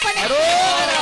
哈喽。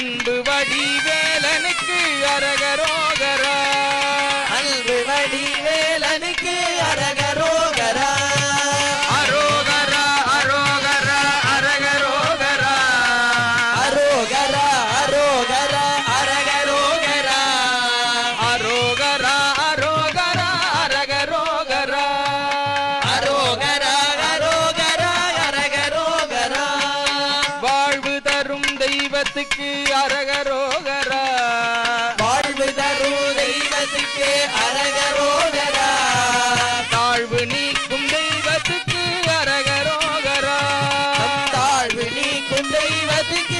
அன்பு வடிவேலனுக்கு அரகரோகரா. அன்பு வடிவேலனுக்கு அரக I think